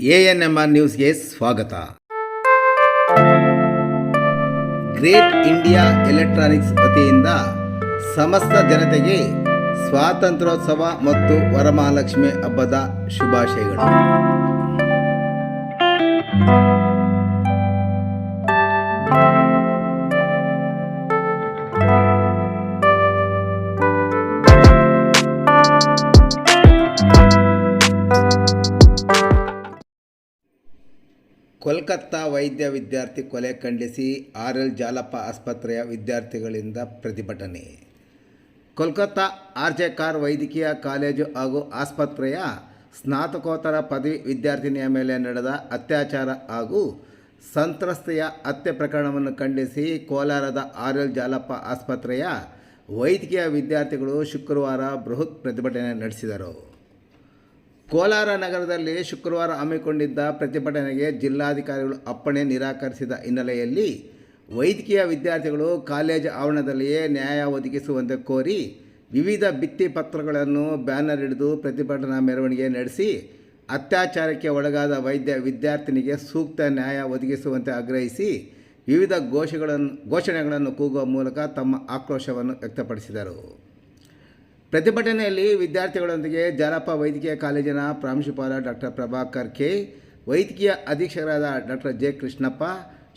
A N M R ನ್ಯೂಸ್ಗೆ ಸ್ವಾಗತ. Great India electronics ವತಿಯಿಂದ ಸಮಸ್ತ ಜನತೆಗೆ ಸ್ವಾತಂತ್ರ್ಯೋತ್ಸವ ಮತ್ತು ವರಮಹಾಲಕ್ಷ್ಮಿ ಹಬ್ಬದ ಶುಭಾಶಯಗಳು. ಕೋಲ್ಕತ್ತಾ ವೈದ್ಯ ವಿದ್ಯಾರ್ಥಿ ಕೊಲೆ ಖಂಡಿಸಿ ಆರ್ ಎಲ್ ಜಾಲಪ್ಪ ಆಸ್ಪತ್ರೆಯ ವಿದ್ಯಾರ್ಥಿಗಳಿಂದ ಪ್ರತಿಭಟನೆ. ಕೋಲ್ಕತ್ತಾ ಆರ್ ಜೆ ಕಾರ್ ವೈದ್ಯಕೀಯ ಕಾಲೇಜು ಹಾಗೂ ಆಸ್ಪತ್ರೆಯ ಸ್ನಾತಕೋತ್ತರ ಪದವಿ ವಿದ್ಯಾರ್ಥಿನಿಯ ಮೇಲೆ ನಡೆದ ಅತ್ಯಾಚಾರ ಹಾಗೂ ಸಂತ್ರಸ್ತೆಯ ಹತ್ಯೆ ಪ್ರಕರಣವನ್ನು ಖಂಡಿಸಿ ಕೋಲಾರದ ಆರ್ ಎಲ್ ಜಾಲಪ್ಪ ಆಸ್ಪತ್ರೆಯ ವೈದ್ಯಕೀಯ ವಿದ್ಯಾರ್ಥಿಗಳು ಶುಕ್ರವಾರ ಬೃಹತ್ ಪ್ರತಿಭಟನೆ ನಡೆಸಿದರು. ಕೋಲಾರ ನಗರದಲ್ಲಿ ಶುಕ್ರವಾರ ಹಮ್ಮಿಕೊಂಡಿದ್ದ ಪ್ರತಿಭಟನೆಗೆ ಜಿಲ್ಲಾಧಿಕಾರಿಗಳು ಅಪ್ಪಣೆ ನಿರಾಕರಿಸಿದ ಹಿನ್ನೆಲೆಯಲ್ಲಿ ವೈದ್ಯಕೀಯ ವಿದ್ಯಾರ್ಥಿಗಳು ಕಾಲೇಜು ಆವರಣದಲ್ಲಿಯೇ ನ್ಯಾಯ ಒದಗಿಸುವಂತೆ ಕೋರಿ ವಿವಿಧ ಭಿತ್ತಿ ಪತ್ರಗಳನ್ನು ಬ್ಯಾನರ್ ಹಿಡಿದು ಪ್ರತಿಭಟನಾ ಮೆರವಣಿಗೆ ನಡೆಸಿ ಅತ್ಯಾಚಾರಕ್ಕೆ ಒಳಗಾದ ವೈದ್ಯ ವಿದ್ಯಾರ್ಥಿನಿಗೆ ಸೂಕ್ತ ನ್ಯಾಯ ಒದಗಿಸುವಂತೆ ಆಗ್ರಹಿಸಿ ವಿವಿಧ ಘೋಷಗಳನ್ನು ಘೋಷಣೆಗಳನ್ನು ಕೂಗುವ ಮೂಲಕ ತಮ್ಮ ಆಕ್ರೋಶವನ್ನು ವ್ಯಕ್ತಪಡಿಸಿದರು. ಪ್ರತಿಭಟನೆಯಲ್ಲಿ ವಿದ್ಯಾರ್ಥಿಗಳೊಂದಿಗೆ ಜಾಲಪ್ಪ ವೈದ್ಯಕೀಯ ಕಾಲೇಜಿನ ಪ್ರಾಂಶುಪಾಲ ಡಾಕ್ಟರ್ ಪ್ರಭಾಕರ್ ಕೆ, ವೈದ್ಯಕೀಯ ಅಧೀಕ್ಷಕರಾದ ಡಾಕ್ಟರ್ ಜೆ ಕೃಷ್ಣಪ್ಪ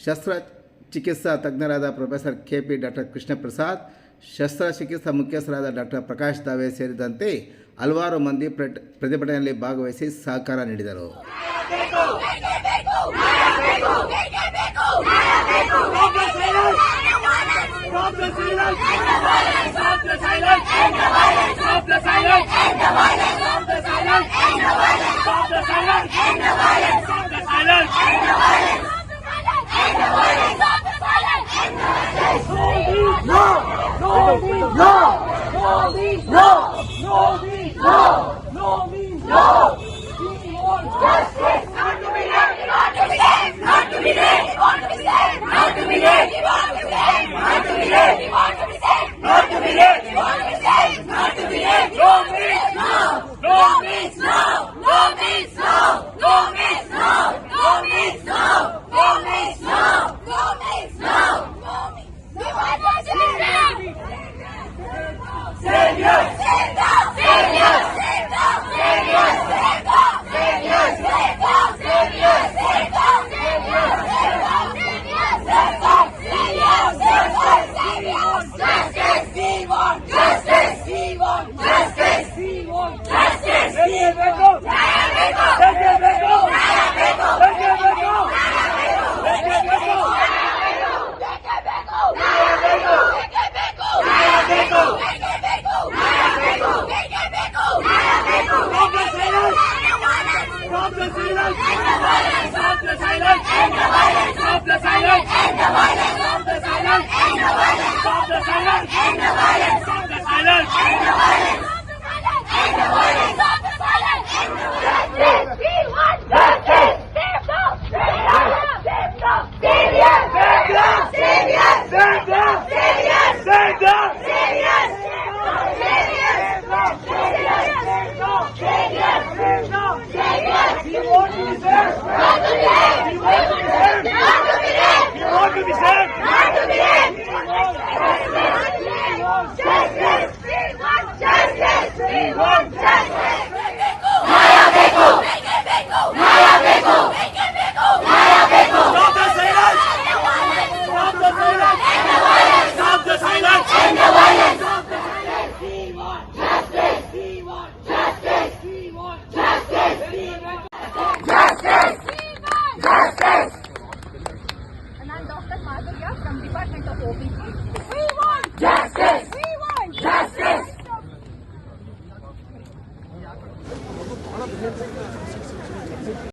ಶಸ್ತ್ರಚಿಕಿತ್ಸಾ ತಜ್ಞರಾದ professor K P doctor Krishnaprasad ಶಸ್ತ್ರಚಿಕಿತ್ಸಾ ಮುಖ್ಯಸ್ಥರಾದ ಡಾಕ್ಟರ್ ಪ್ರಕಾಶ್ ದಾವೆ ಸೇರಿದಂತೆ ಹಲವಾರು ಮಂದಿ ಪ್ರತಿಭಟನೆಯಲ್ಲಿ ಭಾಗವಹಿಸಿ ಸಹಕಾರ ನೀಡಿದರು. Stop the silence! Stop the silence! Stop the silence! Stop the silence! Stop the silence! Stop the silence! No! No means no! No no! No means no! No means no! We want justice! Not to be left! Not to be left! Not to be left! Not to be left! Not to be left! Not to be left! Not to be left! Not to be it! Not to be it! Not to be it! Not to be! Want justice! We want justice! We want justice! Back up! Stop the silence! Stop the silence! Stop the silence! Stop the silence! Stop the silence! Stop the silence! general. We